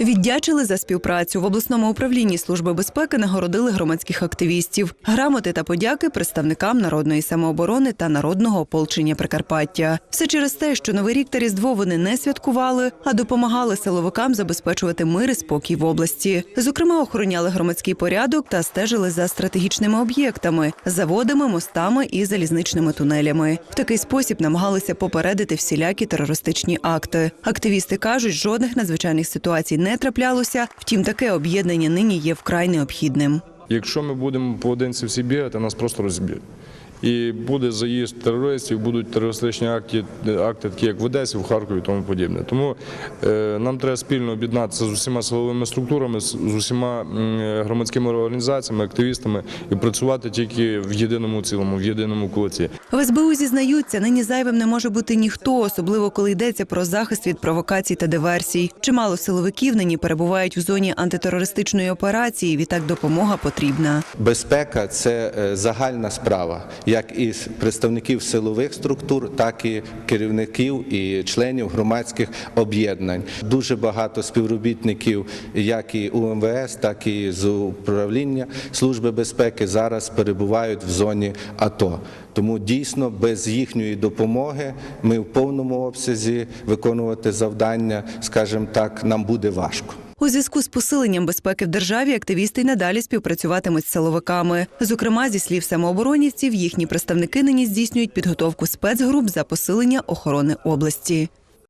Віддячили за співпрацю в обласному управлінні служби безпеки. Нагородили громадських активістів. Грамоти та подяки представникам народної самооборони та народного ополчення Прикарпаття. Все через те, що новий рік та різдво вони не святкували, а допомагали силовикам забезпечувати мир і спокій в області. Зокрема, охороняли громадський порядок та стежили за стратегічними об'єктами, заводами, мостами і залізничними тунелями. В такий спосіб намагалися попередити всілякі терористичні акти. Активісти кажуть, жодних надзвичайних ситуацій не траплялося. Втім, таке об'єднання нині є вкрай необхідним. Якщо ми будемо поодинці всі бігати, нас просто розб'ють. І буде заїзд терористів, будуть терористичні акти, акти такі як в Одесі, в Харкові і тому подібне. Тому е, нам треба спільно об'єднатися з усіма силовими структурами, з, усіма громадськими організаціями, активістами і працювати тільки в єдиному цілому, в єдиному кулаці. В СБУ зізнаються, нині зайвим не може бути ніхто, особливо коли йдеться про захист від провокацій та диверсій. Чимало силовиків нині перебувають в зоні антитерористичної операції. Відтак допомога потрібна. Безпека це е, загальна справа, як і представників силових структур, так і керівників і членів громадських об'єднань. Дуже багато співробітників, як і УМВС, так і з управління Служби безпеки зараз перебувають в зоні АТО. Тому дійсно без їхньої допомоги ми в повному обсязі виконувати завдання, скажімо так, нам буде важко. У зв'язку з посиленням безпеки в державі активісти й надалі співпрацюватимуть з силовиками. Зокрема, зі слів самооборонівців, їхні представники нині здійснюють підготовку спецгруп за посилення охорони області.